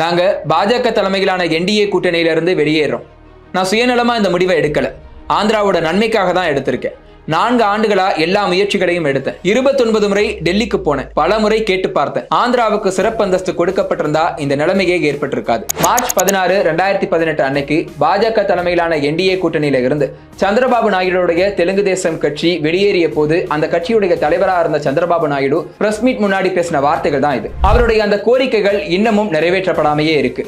நாங்க பாஜக தலைமையிலான என்டிஏ கூட்டணியிலிருந்து வெளியேறோம். நான் சுயநலமா இந்த முடிவை எடுக்கல. ஆந்திராவோட நன்மைக்காக தான் எடுத்திருக்கேன். நான்கு ஆண்டுகளா எல்லா முயற்சிகளையும் எடுத்தேன். இருபத்தொன்பது முறை டெல்லிக்கு போனேன். பல முறை கேட்டு பார்த்தேன். ஆந்திராவுக்கு சிறப்பு அந்தஸ்து கொடுக்கப்பட்டிருந்தா இந்த நிலைமையே ஏற்பட்டிருக்காது. மார்ச் பதினாறு ரெண்டாயிரத்தி பதினெட்டு அன்னைக்கு பாஜக தலைமையிலான என்டிஏ கூட்டணியில இருந்து சந்திரபாபு நாயுடுடைய தெலுங்கு தேசம் கட்சி வெளியேறிய போது அந்த கட்சியுடைய தலைவராக இருந்த சந்திரபாபு நாயுடு பிரஸ் மீட் முன்னாடி பேசின வார்த்தைகள் தான் இது. அவருடைய அந்த கோரிக்கைகள் இன்னமும் நிறைவேற்றப்படாமையே இருக்கு.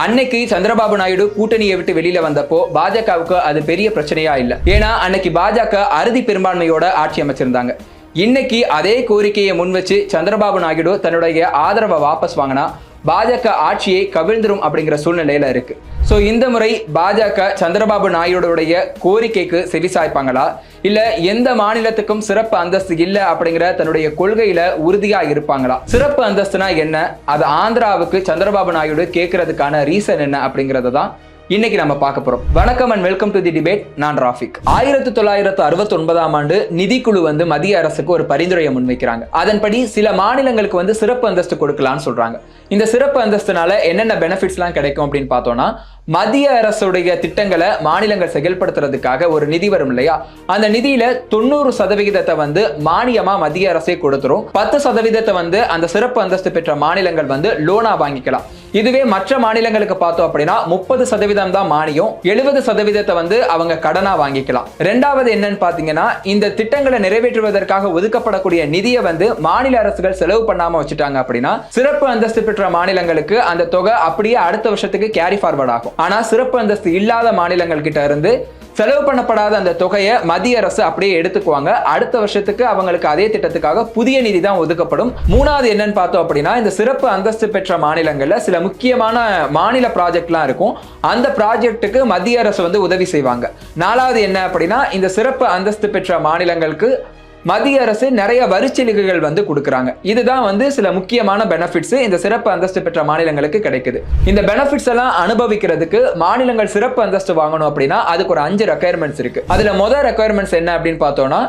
அன்னைக்கு சந்திரபாபு நாயுடு கூட்டணியை விட்டு வெளியில வந்தப்போ பாஜகவுக்கு அது பெரிய பிரச்சனையா இல்ல. ஏன்னா அன்னைக்கு பாஜக அறுதி பெரும்பான்மையோட ஆட்சி அமைச்சிருந்தாங்க. இன்னைக்கு அதே கோரிக்கையை முன் வச்சு சந்திரபாபு நாயுடு தன்னுடைய ஆதரவை வாபஸ் வாங்கினா பாஜக ஆட்சியை கவிழ்ந்துரும் அப்படிங்கிற சூழ்நிலையில இருக்கு. ஸோ இந்த முறை பாஜக சந்திரபாபு நாயுடைய கோரிக்கைக்கு செவிசாய்ப்பாங்களா இல்ல எந்த மாநிலத்துக்கும் சிறப்பு அந்தஸ்து இல்ல அப்படிங்கிற தன்னுடைய கொள்கையில உறுதியா இருப்பாங்களா? சிறப்பு அந்தஸ்துனா என்ன? அது ஆந்திராவுக்கு சந்திரபாபு நாயுடு கேட்கறதுக்கான ரீசன் என்ன அப்படிங்கறத தான் இன்னைக்கு நம்ம பார்க்க போறோம். வணக்கம் and welcome to the debate நான் ராஃபிக். ஆயிரத்தி தொள்ளாயிரத்து அறுபத்தி ஒன்பதாம் ஆண்டு நிதிக்குழு வந்து மத்திய அரசுக்கு ஒரு பரிந்துரையை முன்வைக்கிறாங்க. அதன்படி சில மாநிலங்களுக்கு வந்து சிறப்பு அந்தஸ்து கொடுக்கலாம்னு சொல்றாங்க. இந்த சிறப்பு அந்தஸ்துனால என்னென்ன பெனிஃபிட்ஸ்லாம் கிடைக்கும் அப்படின்னு பார்த்தோம்னா மத்திய அரசுடைய திட்டங்களை மாநிலங்கள் செயல்படுத்துறதுக்காக ஒரு நிதி வரும் இல்லையா? அந்த நிதியில தொண்ணூறு சதவிகிதத்தை வந்து மானியமா மத்திய அரசே கொடுத்துரும். பத்து சதவீதத்தை வந்து அந்த சிறப்பு அந்தஸ்து பெற்ற மாநிலங்கள் வந்து லோனா வாங்கிக்கலாம். இதுவே மற்ற மாநிலங்களுக்கு பார்த்தோம் அப்படின்னா முப்பது சதவீதம் தான் மானியம் எழுபது சதவீதத்தை வந்து அவங்க கடனா வாங்கிக்கலாம். ரெண்டாவது என்னன்னு பாத்தீங்கன்னா இந்த திட்டங்களை நிறைவேற்றுவதற்காக ஒதுக்கப்படக்கூடிய நிதியை வந்து மாநில அரசுகள் செலவு பண்ணாம வச்சுட்டாங்க அப்படின்னா சிறப்பு அந்தஸ்து பெற்ற மாநிலங்களுக்கு அந்த தொகை அப்படியே அடுத்த வருஷத்துக்கு கேரி ஃபார்வர்ட் ஆகும். ஆனால் சிறப்பு அந்தஸ்து இல்லாத மாநிலங்கள் கிட்ட இருந்து செலவு பண்ணப்படாத அந்த தொகையை மத்திய அரசு அப்படியே எடுத்துக்குவாங்க. அடுத்த வருஷத்துக்கு அவங்களுக்கு அதே திட்டத்துக்காக புதிய நிதி தான் ஒதுக்கப்படும். மூணாவது என்னன்னு பார்த்தோம் அப்படின்னா இந்த சிறப்பு அந்தஸ்து பெற்ற மாநிலங்கள்ல சில முக்கியமான மாநில ப்ராஜெக்ட்லாம் இருக்கும். அந்த ப்ராஜெக்ட்டுக்கு மத்திய அரசு வந்து உதவி செய்வாங்க. நாலாவது என்ன அப்படின்னா இந்த சிறப்பு அந்தஸ்து பெற்ற மாநிலங்களுக்கு மத்திய அரசு நிறைய வரிச்சலுகைகள் வந்து கொடுக்குறாங்க. இதுதான் வந்து சில முக்கியமான பெனிஃபிட்ஸ் இந்த சிறப்பு அந்தஸ்து பெற்ற மாநிலங்களுக்கு கிடைக்குது. இந்த பெனிஃபிட்ஸ் எல்லாம் அனுபவிக்கிறதுக்கு மாநிலங்கள் சிறப்பு அந்தஸ்து வாங்கணும் அப்படின்னா அதுக்கு ஒரு அஞ்சு ரெக்குயர்மெண்ட்ஸ் இருக்கு. அதுல முதல் ரெக்குயர்மெண்ட்ஸ் என்ன அப்படின்னு பார்த்தோம்னா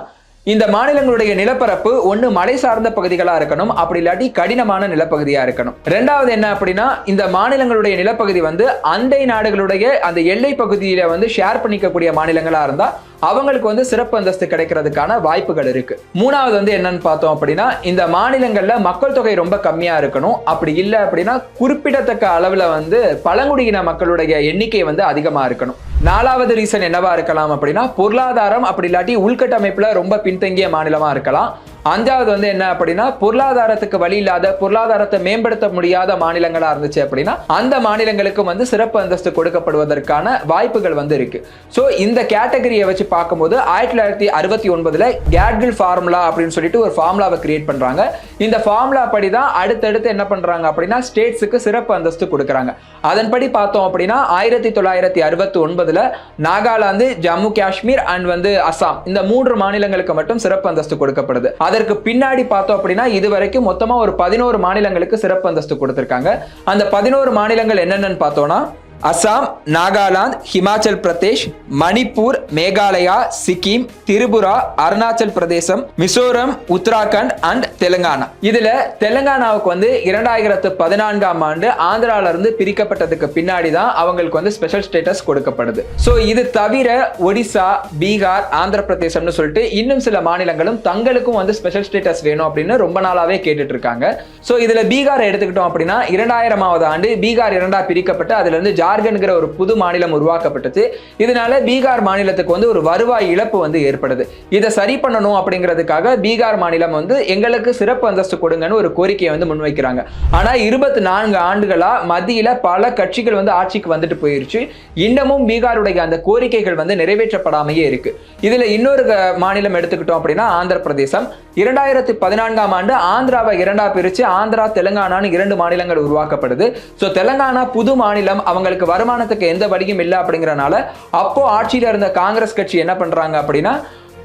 இந்த மாநிலங்களுடைய நிலப்பரப்பு ஒன்று மலை சார்ந்த பகுதிகளாக இருக்கணும் அப்படி இல்லாட்டி கடினமான நிலப்பகுதியாக இருக்கணும். ரெண்டாவது என்ன அப்படின்னா இந்த மாநிலங்களுடைய நிலப்பகுதி வந்து அண்டை நாடுகளுடைய அந்த எல்லை பகுதியில வந்து ஷேர் பண்ணிக்கக்கூடிய மாநிலங்களாக இருந்தால் அவங்களுக்கு வந்து சிறப்பு அந்தஸ்து கிடைக்கிறதுக்கான வாய்ப்புகள் இருக்கு. மூணாவது வந்து என்னன்னு பார்த்தோம் அப்படின்னா இந்த மாநிலங்கள்ல மக்கள் தொகை ரொம்ப கம்மியா இருக்கணும். அப்படி இல்லை அப்படின்னா குறிப்பிடத்தக்க அளவுல வந்து பழங்குடியின மக்களுடைய எண்ணிக்கை வந்து அதிகமா இருக்கணும். நாலாவது ரீசன் என்னவா இருக்கலாம் அப்படின்னா பொருளாதாரம் அப்படி இல்லாட்டி உள்கட்டமைப்புல ரொம்ப பின்தங்கிய மாநிலமா இருக்கலாம். அஞ்சாவது வந்து என்ன அப்படின்னா பொருளாதாரத்துக்கு வழி இல்லாத பொருளாதாரத்தை மேம்படுத்த முடியாத மாநிலங்களா இருந்துச்சு அப்படின்னா அந்த மாநிலங்களுக்கும் வந்து சிறப்பு அந்தஸ்து கொடுக்கப்படுவதற்கான வாய்ப்புகள் வந்து இருக்கு. ஸோ இந்த கேட்டகரியை வச்சு பார்க்கும்போது ஆயிரத்தி தொள்ளாயிரத்தி அறுபத்தி ஒன்பதுல கேட்கில் ஃபார்முலா அப்படின்னு சொல்லிட்டு ஒரு ஃபார்முலாவை கிரியேட் பண்றாங்க. இந்த ஃபார்முலா படி தான் அடுத்தடுத்து என்ன பண்றாங்க அப்படின்னா ஸ்டேட்ஸுக்கு சிறப்பு அந்தஸ்து கொடுக்குறாங்க. அதன்படி பார்த்தோம் அப்படின்னா ஆயிரத்தி தொள்ளாயிரத்தி அறுபத்தி ஒன்பதுல நாகாலாந்து ஜம்மு காஷ்மீர் அண்ட் வந்து அசாம். இந்த மூன்று மாநிலங்களுக்கு மட்டும் சிறப்பு அந்தஸ்து கொடுக்கப்படுது. அதற்கு பின்னாடி பார்த்தோம் அப்படின்னா இது வரைக்கும் மொத்தமா ஒரு பதினோரு மாநிலங்களுக்கு சிறப்பு அந்தஸ்து கொடுத்திருக்காங்க. அந்த பதினோரு மாநிலங்கள் என்னென்னு பார்த்தோம்னா அசாம் நாகாலாந்து ஹிமாச்சல் பிரதேஷ் மணிப்பூர் மேகாலயா சிக்கிம் திரிபுரா அருணாச்சல் பிரதேசம் மிசோரம் உத்தராகண்ட் அண்ட் தெலுங்கானா. இதுல தெலுங்கானாவுக்கு வந்து இரண்டாயிரத்து பதினான்காம் ஆண்டு ஆந்திரால இருந்து பிரிக்கப்பட்டதுக்கு பின்னாடி தான் அவங்களுக்கு வந்து ஸ்பெஷல் ஸ்டேட்டஸ் கொடுக்கப்படுது. ஸோ இது தவிர ஒடிசா பீகார் ஆந்திர பிரதேசம்னு சொல்லிட்டு இன்னும் சில மாநிலங்களும் தங்களுக்கும் வந்து ஸ்பெஷல் ஸ்டேட்டஸ் வேணும் அப்படின்னு ரொம்ப நாளாவே கேட்டுட்டு இருக்காங்க ஸோ இதுல பீகார் எடுத்துக்கிட்டோம் அப்படின்னா இரண்டாயிரமாவது ஆண்டு பீகார் இரண்டா பிரிக்கப்பட்டு அதுல இருந்து ஜார்க்கண்ட்ங்கிற ஒரு புது மாநிலம் உருவாக்கப்பட்டது. இதனால பீகார் மாநிலத்துக்கு வந்து ஒரு வருவாய் இழப்பு வந்து ஏற்படுது. இதை சரி பண்ணணும் அப்படிங்கிறதுக்காக பீகார் மாநிலம் வந்து எங்களுக்கு சிறப்பு அந்தஸ்து கொடுங்கன்னு ஒரு கோரிக்கையை வந்து முன்வைக்கிறாங்க. ஆனா இருபத்தி நான்கு ஆண்டுகளா மத்தியில பல கட்சிகள் வந்து ஆட்சிக்கு வந்துட்டு போயிருச்சு. இன்னமும் பீகாருடைய அந்த கோரிக்கைகள் வந்து நிறைவேற்றப்படாமையே இருக்கு. இதுல இன்னொரு மாநிலம் எடுத்துக்கிட்டோம் அப்படின்னா ஆந்திர பிரதேசம் இரண்டாயிரத்தி பதினான்காம் ஆண்டு ஆந்திராவை இரண்டா பிரிச்சு ஆந்திரா தெலுங்கானான்னு இரண்டு மாநிலங்கள் உருவாக்கப்படுது. ஸோ தெலுங்கானா புது மாநிலம் அவங்களுக்கு வருமானத்துக்கு எந்த வழியும் இல்லை அப்படிங்கிறனால அப்போ ஆட்சியில் இருந்த காங்கிரஸ் கட்சி என்ன பண்றாங்க அப்படின்னா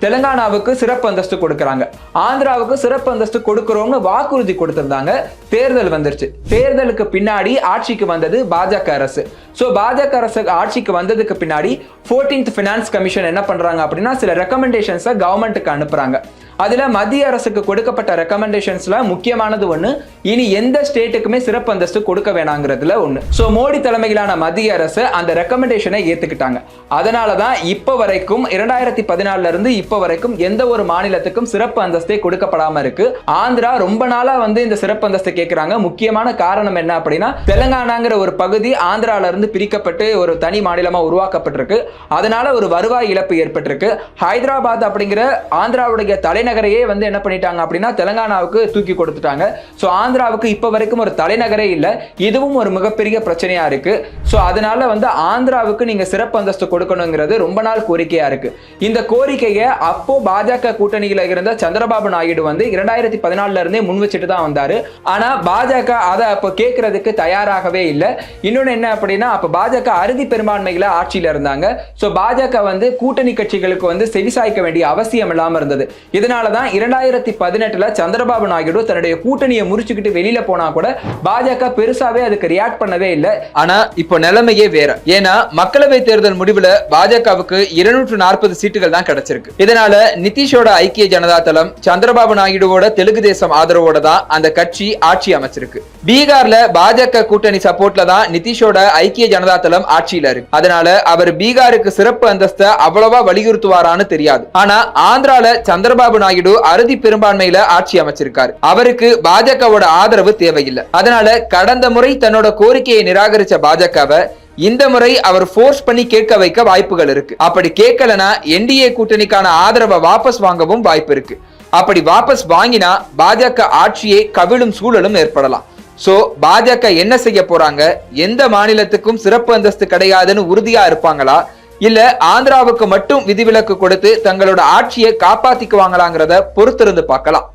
தெலுங்கானாவுக்கு சிறப்பு அந்தஸ்து கொடுக்கறாங்க. ஆந்திராவுக்கு சிறப்பு அந்தஸ்து கொடுக்கறோம்னு வாக்குறுதி கொடுத்திருந்தாங்க. தேர்தல் வந்துருச்சு. தேர்தலுக்கு பின்னாடி ஆட்சிக்கு வந்தது பாஜக அரசு. ஸோ பாஜக அரசு ஆட்சிக்கு வந்ததுக்கு பின்னாடி 14th ஃபினான்ஸ் கமிஷன் என்ன பண்றாங்க அப்படின்னா சில ரெக்கமெண்டேஷன்ஸை கவர்மெண்ட்டுக்கு அனுப்புறாங்க. அதுல மத்திய அரசுக்கு கொடுக்கப்பட்ட ரெக்கமெண்டேஷன்ஸ்ல முக்கியமானது ஒன்று இனி எந்த ஸ்டேட்டுக்குமே சிறப்பு அந்தஸ்து கொடுக்க வேணாங்கிறதுல ஒன்று ஸோ மோடி தலைமையிலான மத்திய அரசு அந்த ரெக்கமெண்டேஷனை ஏற்றுக்கிட்டாங்க அதனால தான் இப்போ வரைக்கும் இரண்டாயிரத்தி பதினாலிருந்து இப்ப வரைக்கும் எந்த ஒரு மாநிலத்துக்கும் சிறப்பு அந்தஸ்தே கொடுக்கப்படாம இருக்கு. ஆந்திரா ரொம்ப நாளா வந்து இந்த சிறப்பு அந்தஸ்து கேட்கிறாங்க முக்கியமான காரணம் என்ன அப்படின்னா தெலுங்கானாங்கிற ஒரு பகுதி ஆந்திரால இருந்து பிரிக்கப்பட்டு ஒரு தனி மாநிலமா உருவாக்கப்பட்டிருக்கு. அதனால ஒரு வருவாய் இழப்பு ஏற்பட்டிருக்கு. ஹைதராபாத் அப்படிங்கிற ஆந்திராவுடைய தலைநகரையே வந்து என்ன பண்ணிட்டாங்க அப்படின்னா தெலுங்கானாவுக்கு தூக்கி கொடுத்துட்டாங்க. ஸோ ஆந்திராவுக்கு இப்போ வரைக்கும் ஒரு தலைநகரே இல்லை. இதுவும் ஒரு மிகப்பெரிய பிரச்சனையா இருக்கு. ஸோ அதனால வந்து ஆந்திராவுக்கு நீங்க சிறப்பு அந்தஸ்து கொடுக்கணுங்கிறது ரொம்ப நாள் கோரிக்கையா இருக்கு. இந்த கோரிக்கையை அப்போ பாஜக கூட்டணியில இருந்த சந்திரபாபு நாயுடு வந்து இரண்டாயிரத்தி பதினாலுல இருந்தே முன் வச்சுட்டு தான் வந்தாரு. ஆனா பாஜக அதை அப்போ கேட்கறதுக்கு தயாராகவே இல்லை. இன்னொன்னு என்ன அப்படின்னா அப்ப பாஜக அறுதி பெரும்பான்மையில ஆட்சியில இருந்தாங்க. ஸோ பாஜக வந்து கூட்டணி கட்சிகளுக்கு வந்து செவிசாய்க்க வேண்டிய அவசியம் இல்லாம இருந்தது. இதனால தான் இரண்டாயிரத்தி பதினெட்டுல சந்திரபாபு நாயுடு தன்னுடைய கூட்டணியை முறிச்சுக்கிட்டு வெளியில போனா கூட பாஜக பெருசாவே அதுக்கு ரியாக்ட் பண்ணவே இல்லை. ஆனா இப்போ நிலைமையே வேற. ஏன்னா மக்களவை தேர்தல் முடிவுல பாஜகவுக்கு இருநூற்று நாற்பது சீட்டுகள் தான் கிடைச்சிருக்கு. இதனால நிதிஷோட ஐக்கிய ஜனதா தளம் சந்திரபாபு நாயுடுவோட தெலுங்கு தேசம் ஆதரவோட தான் அந்த கட்சி ஆட்சி அமைச்சிருக்கு. பீகார்ல பாஜக கூட்டணி சப்போர்ட்ல தான் நிதிஷோட ஐக்கிய ஜனதா தளம் ஆட்சியில இருக்கு. அதனால அவர் பீகாருக்கு சிறப்பு அந்தஸ்தை அவ்வளவா வலியுறுத்துவாரான்னு தெரியாது. ஆனா ஆந்திரால சந்திரபாபு நாயுடு அறுதி பெரும்பான்மையில ஆட்சி அமைச்சிருக்காரு. அவருக்கு பாஜகவோட ஆதரவு தேவையில்லை. அதனால கடந்த முறை தன்னோட கோரிக்கையை நிராகரிச்ச பாஜகவை இந்த முறை அவர் ஃபோர்ஸ் பண்ணி கேட்க வைக்க வாய்ப்புகள் இருக்கு. அப்படி கேட்கலனா என்டிஏ கூட்டணிக்கான ஆதரவை வாபஸ் வாங்கவும் வாய்ப்பு இருக்கு. அப்படி வாபஸ் வாங்கினா பாஜக ஆட்சியே கவிழும் சூழலும் ஏற்படலாம். சோ பாஜக என்ன செய்ய போறாங்க? எந்த மாநிலத்துக்கும் சிறப்பு அந்தஸ்து கிடையாதுன்னு உறுதியா இருப்பாங்களா? இல்ல ஆந்திராவுக்கு மட்டும் விதிவிலக்கு கொடுத்து தங்களோட ஆட்சியை காப்பாத்திக்குவாங்களாங்கிறத பொறுத்திருந்து பார்க்கலாம்.